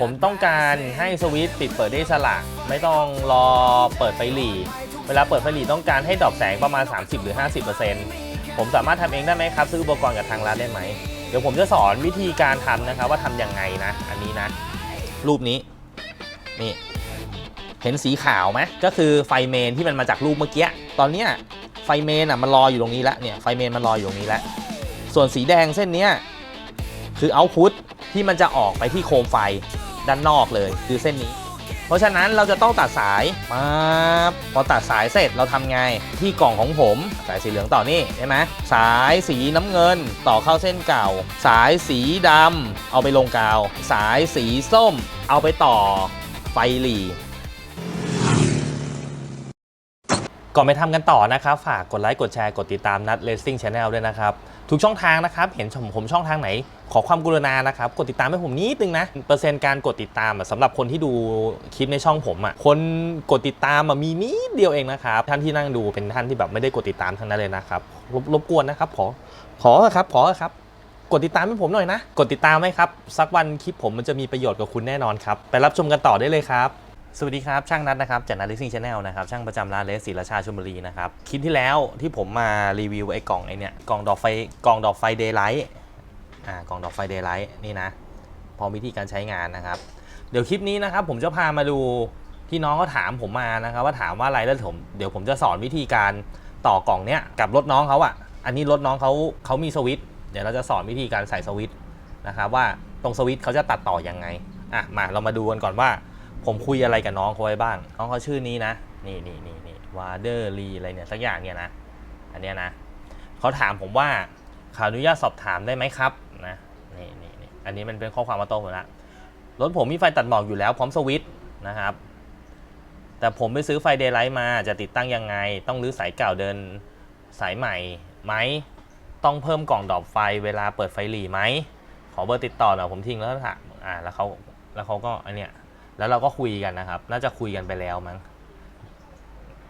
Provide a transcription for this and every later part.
ผมต้องการให้สวิตช์ปิดเปิดได้สลักไม่ต้องรอเปิดไฟหลีเวลาเปิดไฟหลีต้องการให้ดอปแสงประมาณ 30 หรือ 50%ผมสามารถทำเองได้ไหมครับซื้ออุปกรณ์กับทางร้านได้ไหมเดี๋ยวผมจะสอนวิธีการทำนะครับว่าทำยังไงนะ อันนี้นะ รูปนี้นี่เห็นสีขาวไหมก็คือไฟเมนที่มันมาจากรูปเมื่อกี้ตอนเนี้ยไฟเมนอะมันรออยู่ตรงนี้แล้วเนี่ยไฟเมนมันรออยู่ตรงนี้แล้วส่วนสีแดงเส้นเนี้ย คือเอาพุทที่มันจะออกไปที่โคมไฟด้านนอกเลยคือเส้นนี้ เพราะฉะนั้นเราจะต้องตัดสายมาพอตัดสายเสร็จเราทำไงที่กล่องของผม สายสีเหลืองต่อนี่ใช่ไหมสายสีน้ำเงินต่อเข้าเส้นเก่า สายสีดำเอาไปลงกาว สายสีส้ม เอาไปต่อไฟหลีก่อนไปทำกันต่อนะครับ ฝากกดไลค์ กดแชร์ กดติดตามนัด Racing Channel ด้วยนะครับ ทุกช่องทางนะครับ เห็นผมผมช่องทางไหน ขอความกรุณานะครับ กดติดตามให้ผมนิดนึงนะ เปอร์เซ็นต์การกดติดตามสำหรับคนที่ดูคลิปในช่องผมอะคนกดติดตามมีนิดเดียวเองนะครับ ท่านที่นั่งดูเป็นท่านที่แบบไม่ได้กดติดตามทั้งนั้นเลยนะครับรบรบกวนนะครับขอขอครับขอครับ กดติดตามให้ผมหน่อยนะ กดติดตามไหมครับ สักวันคลิปผมมันจะมีประโยชน์กับคุณแน่นอนครับไปรับชมกันต่อได้เลยครับสวัสดีครับ ช่างนัดนะครับจากนัดลิซิ่งชาแนลนะครับช่างประจำร้านเลสศรีราชาชลบุรีนะครับคลิปที่แล้วที่ผมมารีวิวไอ้กล่องไอ้เนี่ยกล่องดอกไฟกล่องดอกไฟเดย์ไลท์ อ่ากล่องดอกไฟเดย์ไลท์นี่นะพร้อมวิธีการใช้งานนะครับ เดี๋ยวคลิปนี้นะครับ ผมจะพามาดูที่น้องเขาถามผมมานะครับ ว่าถามว่าอะไรแล้วผมเดี๋ยวผมจะสอนวิธีการต่อกล่องเนี้ยกับรถน้องเขาอะ อันนี้รถน้องเขาเขามีสวิตช์เดี๋ยวเราจะสอนวิธีการใส่สวิตช์นะครับว่าตรงสวิตช์เขาจะตัดต่อยังไงอะมาเรามาดูกันก่อนว่า ผมคุยอะไรกับน้องเขาไว้บ้างน้องเขาชื่อนี้นะ นี่นี่นี่นี่วาเดอร์ลีอะไรเนี่ยสักอย่างเนี่ยนะ อันเนี้ยนะเขาถามผมว่าขออนุญาตสอบถามได้ไหมครับ อันนี้มันเป็นข้อความมาโต้ผมละรถผมมีไฟตัดหมอกอยู่แล้วพร้อมสวิตช์นะครับ แต่ผมไปซื้อไฟเดย์ไลท์มาจะติดตั้งยังไง ต้องรื้อสายเก่าเดินสายใหม่ไหม ต้องเพิ่มกล่องดอกไฟเวลาเปิดไฟหลีไหม ขอเบอร์ติดต่อหน่อยผมทิ้งแล้วถามอ่าแล้วเขาแล้วเขาก็อันเนี้ยแล้วเราก็คุยกันนะครับ น่าจะคุยกันไปแล้วมั้ง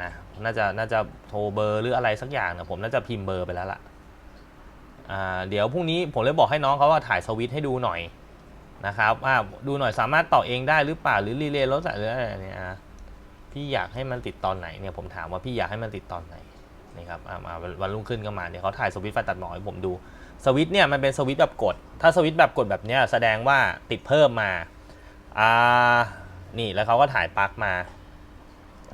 นะน่าจะน่าจะโทรเบอร์หรืออะไรสักอย่างนะผมน่าจะพิมพ์เบอร์ไปแล้วล่ะอ่า เดี๋ยวพรุ่งนี้ผมเลยบอกให้น้องเขาว่าถ่ายสวิตให้ดูหน่อยนะครับว่าดูหน่อยสามารถต่อเองได้หรือเปล่าหรือรีเลย์รถหรืออะไรเนี่ยพี่อยากให้มันติดตอนไหนเนี่ยผมถามว่าพี่อยากให้มันติดตอนไหนนี่ครับมาวันรุ่งขึ้นก็มาเนี่ยเขาถ่ายสวิตไฟตัดหมอกให้ผมดูสวิตเนี่ยมันเป็นสวิตแบบกด ถ้าสวิตแบบกดแบบเนี้ยแสดงว่าติดเพิ่มมาอ่านี่แล้วเขาก็ถ่ายปลั๊กมา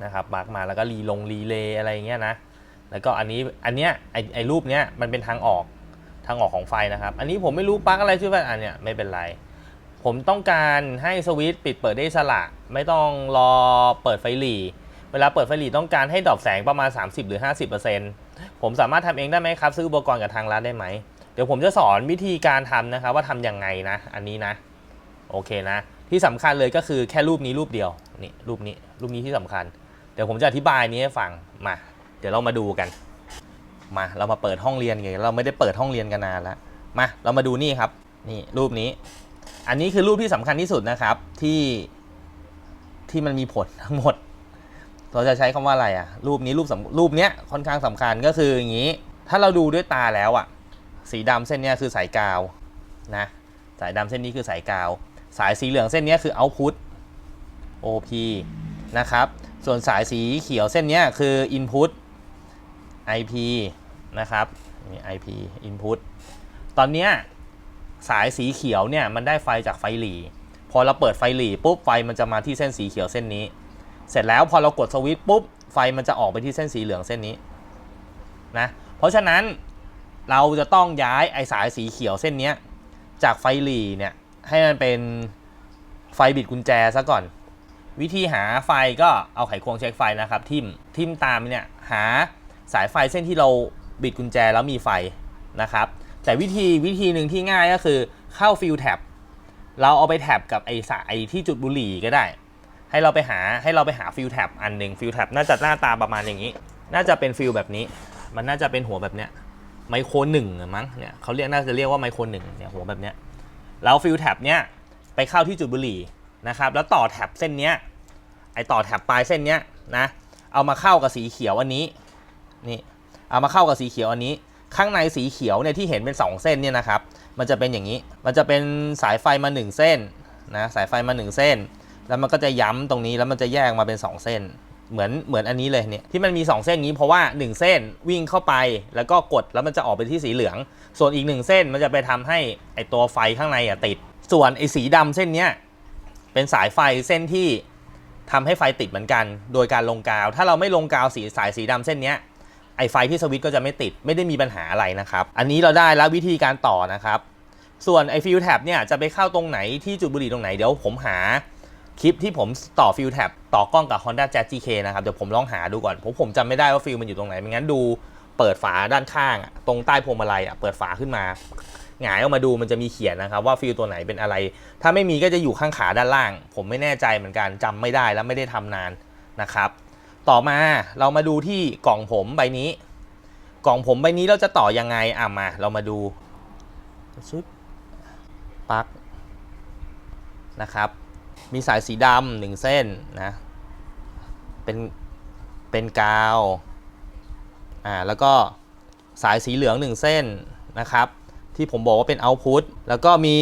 นะครับปลั๊กมาแล้วก็รีลงรีเลย์อะไรเงี้ยนะแล้วก็อันนี้อันเนี้ยไอไอรูปเนี้ยมันเป็นทางออก ทางออกของไฟนะครับ อันนี้ผมไม่รู้ปลั๊กอะไรชื่อว่าอันเนี้ยไม่เป็นไร ผมต้องการให้สวิตช์ปิดเปิดได้สละ ไม่ต้องรอเปิดไฟหลีเวลาเปิดไฟหลีต้องการให้ดรอปแสงประมาณ 30 หรือ 50%ผมสามารถทำเองได้ไหมครับ ซื้ออุปกรณ์กับทางร้านได้ไหม เดี๋ยวผมจะสอนวิธีการทำนะครับว่าทำยังไงนะ อันนี้นะ โอเคนะ ที่สำคัญเลยก็คือแค่รูปนี้รูปเดียว นี่รูปนี้รูปนี้ที่สำคัญ เดี๋ยวผมจะอธิบายนี้ให้ฟัง มา เดี๋ยวเรามาดูกัน มาเรามาเปิดห้องเรียนกันเราไม่ได้เปิดห้องเรียนกันนานแล้วมาเรามาดูนี่ครับนี่รูปนี้ อันนี้คือรูปที่สำคัญที่สุดนะครับที่ที่มันมีผลทั้งหมด เราจะใช้คำว่าอะไรอะรูปนี้รูปสำรูปเนี้ยค่อนข้างสำคัญก็คืออย่างนี้ ถ้าเราดูด้วยตาแล้วอะสีดำเส้นเนี้ยคือสายกาวนะสายดำเส้นนี้คือสายกาว สายสีเหลืองเส้นเนี้ยคือ output OP นะครับ ส่วนสายสีเขียวเส้นเนี้ยคือ input IP นะครับนี่ IP input ตอนเนี้ยสายสีเขียวเนี่ยมันได้ไฟจากไฟหลีพอเราเปิดไฟหลีปุ๊บไฟมันจะมาที่เส้นสีเขียวเส้นนี้ เสร็จแล้วพอเรากดสวิตช์ปุ๊บไฟมันจะออกไปที่เส้นสีเหลืองเส้นนี้นะเพราะฉะนั้นเราจะต้องย้ายไอสายสีเขียวเส้นนี้จากไฟหลีเนี่ยให้มันเป็นไฟบิดกุญแจซะก่อน วิธีหาไฟก็เอาไขควงเช็คไฟนะครับทิมทิมตามเนี่ยหา สายไฟเส้นที่เราบิดกุญแจแล้วมีไฟนะครับ แต่วิธีวิธีหนึ่งที่ง่ายก็คือเข้าฟิลแท็บเราเอาไปแท็บกับไอสายที่จุดบุหรี่ก็ได้ ให้เราไปหาให้เราไปหาฟิลแท็บอันหนึ่งฟิลแท็บน่าจะหน้าตาประมาณอย่างนี้ น่าจะเป็นฟิลแบบนี้ มันน่าจะเป็นหัวแบบเนี้ยไมโครหนึ่งมั้งเนี่ยเขาเรียกน่าจะเรียกว่าไมโครหนึ่งเนี่ยหัวแบบเนี้ยแล้วฟิลแท็บเนี้ยไปเข้าที่จุดบุหรี่นะครับ แล้วต่อแท็บเส้นเนี้ยไอต่อแท็บปลายเส้นเนี้ยนะเอามาเข้ากับสีเขียวอันนี้ นี่เอามาเข้ากับสีเขียวอันนี้ ข้างในสีเขียวเนี่ยที่เห็นเป็น 2 เส้นเนี่ยนะครับ มันจะเป็นอย่างนี้ มันจะเป็นสายไฟมา 1 เส้นนะสายไฟมาหนึ่งเส้น แล้วมันก็จะย้ำตรงนี้แล้วมันจะแยกมาเป็น 2 เส้น เหมือนเหมือนอันนี้เลยเนี่ยที่มันมี 2 เส้นนี้เพราะว่า 1 เส้นวิ่งเข้าไปแล้วก็กดแล้วมันจะออกไปที่สีเหลือง ส่วนอีก 1 เส้นมันจะไปทำให้ไอตัวไฟข้างในอะติด ส่วนไอสีดำเส้นเนี้ยเป็นสายไฟเส้นที่ทำให้ไฟติดเหมือนกัน โดยการลงกาว ถ้าเราไม่ลงกาวสีสายสีดำเส้นเนี้ย ไอไฟที่สวิตช์ก็จะไม่ติดไม่ได้มีปัญหาอะไรนะครับ อันนี้เราได้แล้ววิธีการต่อนะครับ ส่วนไอฟิลแท็บเนี่ยจะไปเข้าตรงไหนที่จุดบุหรี่ตรงไหนเดี๋ยวผมหาคลิปที่ผมต่อฟิลแท็บต่อกล้องกับ Honda Jazz GK นะครับเดี๋ยวผมลองหาดูก่อนผมผมจำไม่ได้ว่าฟิลมันอยู่ตรงไหนไม่งั้นดูเปิดฝาด้านข้าง ตรงใต้พวงมาลัยเปิดฝาขึ้นมาหงายออกมาดูมันจะมีเขียนนะครับว่าฟิลตัวไหนเป็นอะไร ถ้าไม่มีก็จะอยู่ข้างขาด้านล่าง ผมไม่แน่ใจเหมือนกันจำไม่ได้แล้วไม่ได้ทำนานนะครับ ต่อมาเรามาดูที่กล่องผมใบนี้ กล่องผมใบนี้เราจะต่อยังไงอะมา เรามาดูชึบปลั๊กนะครับ มีสายสีดำหนึ่งเส้นนะ เป็นเป็นกาวอ่าแล้วก็สายสีเหลืองหนึ่งเส้นนะครับ ที่ผมบอกว่าเป็นเอาต์พุตแล้วก็มี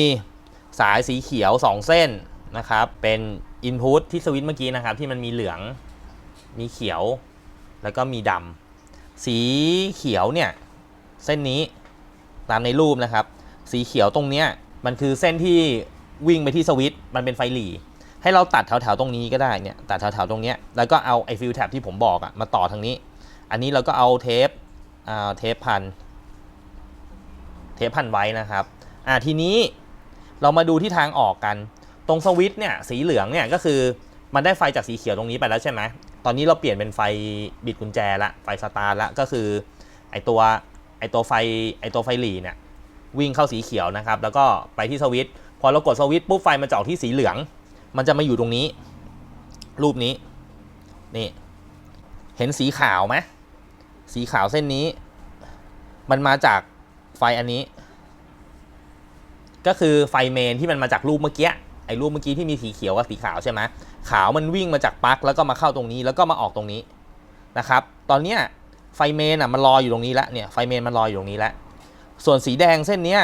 สายสีเขียว 2 เส้นนะครับ เป็นอินพุตที่สวิตช์เมื่อกี้นะครับ ที่มันมีเหลือง มีเขียว แล้วก็มีดำสีเขียวเนี่ยเส้นนี้ตามในรูปนะครับ สีเขียวตรงเนี้ยมันคือเส้นที่วิ่งไปที่สวิตมันเป็นไฟหลีให้เราตัดแถวๆตรงนี้ก็ได้เนี่ยตัดแถวๆตรงเนี้ยแล้วก็เอาไอฟิลแท็บที่ผมบอกอะมาต่อทางนี้ อันนี้เราก็เอาเทปอ่าเทปพันเทปพันไว้นะครับอ่าทีนี้เรามาดูที่ทางออกกัน ตรงสวิตเนี่ยสีเหลืองเนี่ยก็คือมันได้ไฟจากสีเขียวตรงนี้ไปแล้วใช่ไหม ตอนนี้เราเปลี่ยนเป็นไฟบิดกุญแจละไฟสตาร์ละก็คือไอตัวไอตัวไฟไอตัวไฟหลีเนี่ยวิ่งเข้าสีเขียวนะครับ แล้วก็ไปที่สวิตช์พอเรากดสวิตช์ปุ๊บไฟมันจะออกที่สีเหลือง มันจะมาอยู่ตรงนี้ รูปนี้นี่เห็นสีขาวไหมสีขาวเส้นนี้ มันมาจากไฟอันนี้ ก็คือไฟเมนที่มันมาจากรูปเมื่อกี้ไอ้รูปเมื่อกี้ที่มีสีเขียวกับสีขาวใช่ไหม ขาวมันวิ่งมาจากปลั๊กแล้วก็มาเข้าตรงนี้แล้วก็มาออกตรงนี้นะครับ ตอนเนี้ยไฟเมนอะมันรออยู่ตรงนี้แล้วเนี่ยไฟเมนมันรออยู่ตรงนี้แล้วส่วนสีแดงเส้นเนี้ย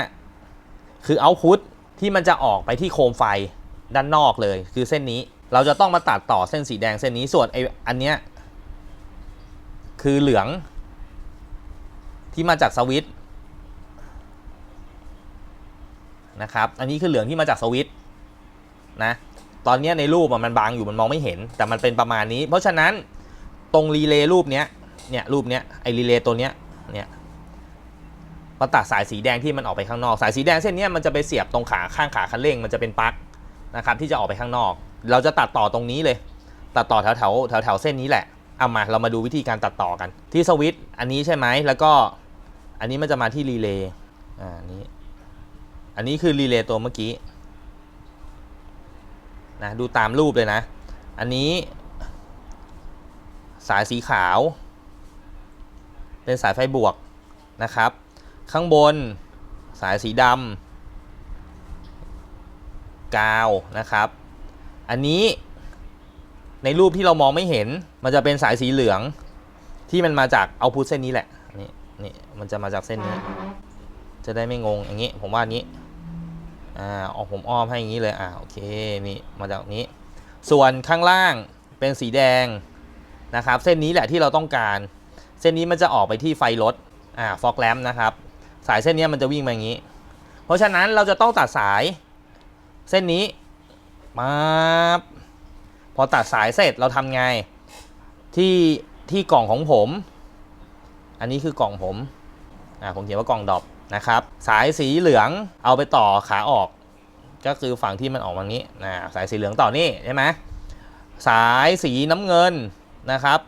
คือเอาพุตที่มันจะออกไปที่โคมไฟด้านนอกเลย คือเส้นนี้เราจะต้องมาตัดต่อเส้นสีแดงเส้นนี้ส่วนไออันเนี้ยคือเหลือง ที่มาจากสวิตนะครับ อันนี้คือเหลืองที่มาจากสวิตนะ ตอนนี้ในรูปมันบางอยู่มันมองไม่เห็น แต่มันเป็นประมาณนี้ เพราะฉะนั้นตรงรีเลย์รูปเนี้ยเนี่ยรูปเนี้ยไอรีเลย์ตัวเนี้ยเนี่ยมาตัดสายสีแดงที่มันออกไปข้างนอก สายสีแดงเส้นนี้มันจะไปเสียบตรงขาข้างขาคันเร่งมันจะเป็นปลั๊กนะครับที่จะออกไปข้างนอก เราจะตัดต่อตรงนี้เลย ตัดต่อแถวแถวแถวแถวเส้นนี้แหละเอามาเรามาดูวิธีการตัดต่อกัน ที่สวิตช์อันนี้ใช่ไหมแล้วก็อันนี้มันจะมาที่รีเลย์อ่านี้อันนี้คือรีเลย์ตัวเมื่อกี้ นะดูตามรูปเลยนะ อันนี้สายสีขาว เป็นสายไฟบวกนะครับ ข้างบนสายสีดำกาวนะครับ อันนี้ในรูปที่เรามองไม่เห็น มันจะเป็นสายสีเหลืองที่มันมาจากเอาพุทเส้นนี้แหละนี่นี่มันจะมาจากเส้นนี้ จะได้ไม่งงอย่างนี้ ผมว่านี้ อ่าออกผมอ้อมให้อย่างนี้เลยอ่าโอเคนี่มาจากนี้ ส่วนข้างล่างเป็นสีแดงนะครับ เส้นนี้แหละที่เราต้องการ เส้นนี้มันจะออกไปที่ไฟรถอ่าฟอกแลมนะครับ สายเส้นนี้มันจะวิ่งมาอย่างนี้ เพราะฉะนั้นเราจะต้องตัดสายเส้นนี้มาพอตัดสายเสร็จเราทำไงที่ที่กล่องของผม อันนี้คือกล่องผมอ่าผมเขียนว่ากล่องดอป นะครับ สายสีเหลืองเอาไปต่อขาออก ก็คือฝั่งที่มันออกมางี้นะสายสีเหลืองต่อนี่ใช่ไหมสายสีน้ำเงินนะครับ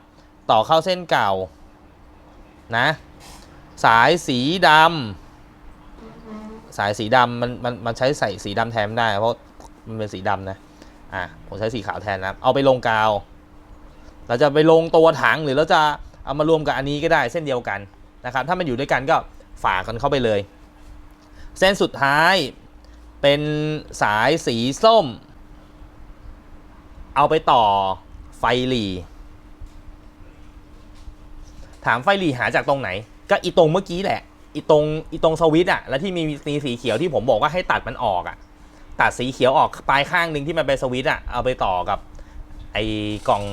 ต่อเข้าเส้นเก่านะ สายสีดำสายสีดำมันมันมันใช้ใส่สีดำแทนไม่ได้ เพราะมันเป็นสีดำนะอะผมใช้สีขาวแทนนะเอาไปลงกาว เราจะไปลงตัวถังหรือเราจะเอามารวมกับอันนี้ก็ได้เส้นเดียวกันนะครับ ถ้ามันอยู่ด้วยกันก็ ฝากกันเข้าไปเลย เส้นสุดท้ายเป็นสายสีส้ม เอาไปต่อไฟหลีถามไฟหลีหาจากตรงไหน ก็อีตรงเมื่อกี้แหละอีตรงอีตรงสวิตอะแล้วที่มีสีสีเขียวที่ผมบอกว่าให้ตัดมันออกอะตัดสีเขียวออกปลายข้างหนึ่งที่มันเป็นสวิตอะเอาไปต่อกับไอ้กล่อง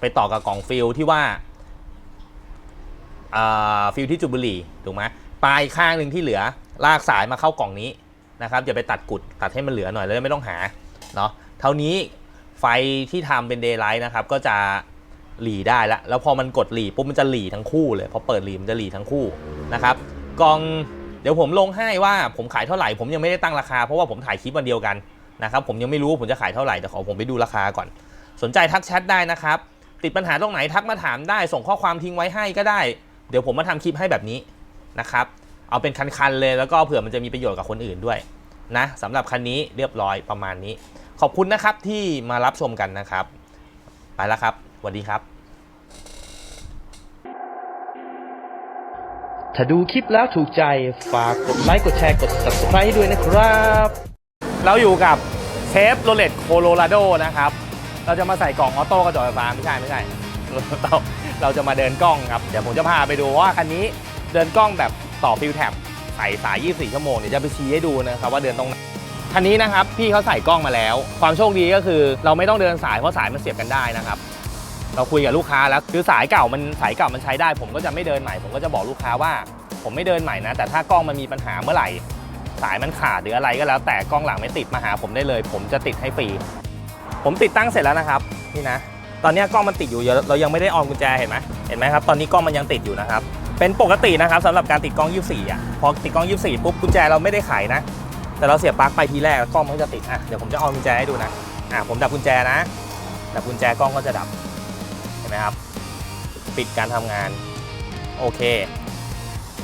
ไปต่อกับกล่องฟิลที่ว่าอ่าฟิลที่จุบุรีถูกไหม ปลายข้างหนึ่งที่เหลือ ลากสายมาเข้ากล่องนี้นะครับอย่าไปตัดกุดตัดให้มันเหลือหน่อยแล้วไม่ต้องหาเนาะเท่านี้ไฟที่ทำเป็นเดย์ไลท์นะครับก็จะหลีได้แล้วแล้วพอมันกดหลีปุ๊บมันจะหลีทั้งคู่เลยพอเปิดหลีมันจะหลีทั้งคู่นะครับกล่องเดี๋ยวผมลงให้ว่าผมขายเท่าไหร่ผมยังไม่ได้ตั้งราคาเพราะว่าผมถ่ายคลิปวันเดียวกันนะครับผมยังไม่รู้ว่าผมจะขายเท่าไหร่แต่ขอผมไปดูราคาก่อน สนใจทักแชทได้นะครับติดปัญหาตรงไหนทักมาถามได้ส่งข้อความทิ้งไว้ให้ก็ได้ เดี๋ยวผมมาทำคลิปให้แบบนี้ นะครับเอาเป็นคันๆเลยแล้วก็เผื่อมันจะมีประโยชน์กับคนอื่นด้วยนะสำหรับคันนี้เรียบร้อยประมาณนี้ ขอบคุณนะครับที่มารับชมกันนะครับ ไปแล้วครับสวัสดีครับ ถ้าดูคลิปแล้วถูกใจฝากกดไลค์กดแชร์กด subscribe ให้ด้วยนะครับ เราอยู่กับเชฟโรเลตโคโลราโดนะครับ เราจะมาใส่กล่องออโต้กระจกไฟฟ้าไม่ใช่ไม่ใช่เราเราจะมาเดินกล้องครับ เดี๋ยวผมจะพาไปดูว่าคันนี้ เดินกล้องแบบต่อฟิลแท็บใส่สาย 24 ชั่วโมง เดี๋ยวจะไปชี้ให้ดูนะครับว่าเดินตรงไหนคันนี้นะครับพี่เขาใส่กล้องมาแล้ว ความโชคดีก็คือ เราไม่ต้องเดินสายเพราะสายมันเสียบกันได้นะครับเราคุยกับลูกค้าแล้วคือสายเก่ามันสายเก่ามันใช้ได้ ผมก็จะไม่เดินใหม่ผมก็จะบอกลูกค้าว่า ผมไม่เดินใหม่นะ แต่ถ้ากล้องมันมีปัญหาเมื่อไหร่ สายมันขาดหรืออะไรก็แล้ว แต่กล้องหลังไม่ติดมาหาผมได้เลย ผมจะติดให้ฟรีผมติดตั้งเสร็จแล้วนะครับนี่นะ ตอนนี้กล้องมันติดอยู่เยอะเรายังไม่ได้ออนกุญแจเห็นไหมเห็นไหมครับตอนนี้กล้องมันยังติดอยู่นะครับ เป็นปกตินะครับสำหรับการติดกล้อง 24อะพอติดกล้อง 24ปุ๊บกุญแจเราไม่ได้ไขนะ แต่เราเสียบปลั๊กไปทีแรกกล้องมันก็จะติดอะเดี๋ยวผมจะออนกุญแจให้ดูนะอะผมดับกุญแจนะดับกุญแจกล้องก็จะดับเห็นไหมครับ ปิดการทำงานโอเค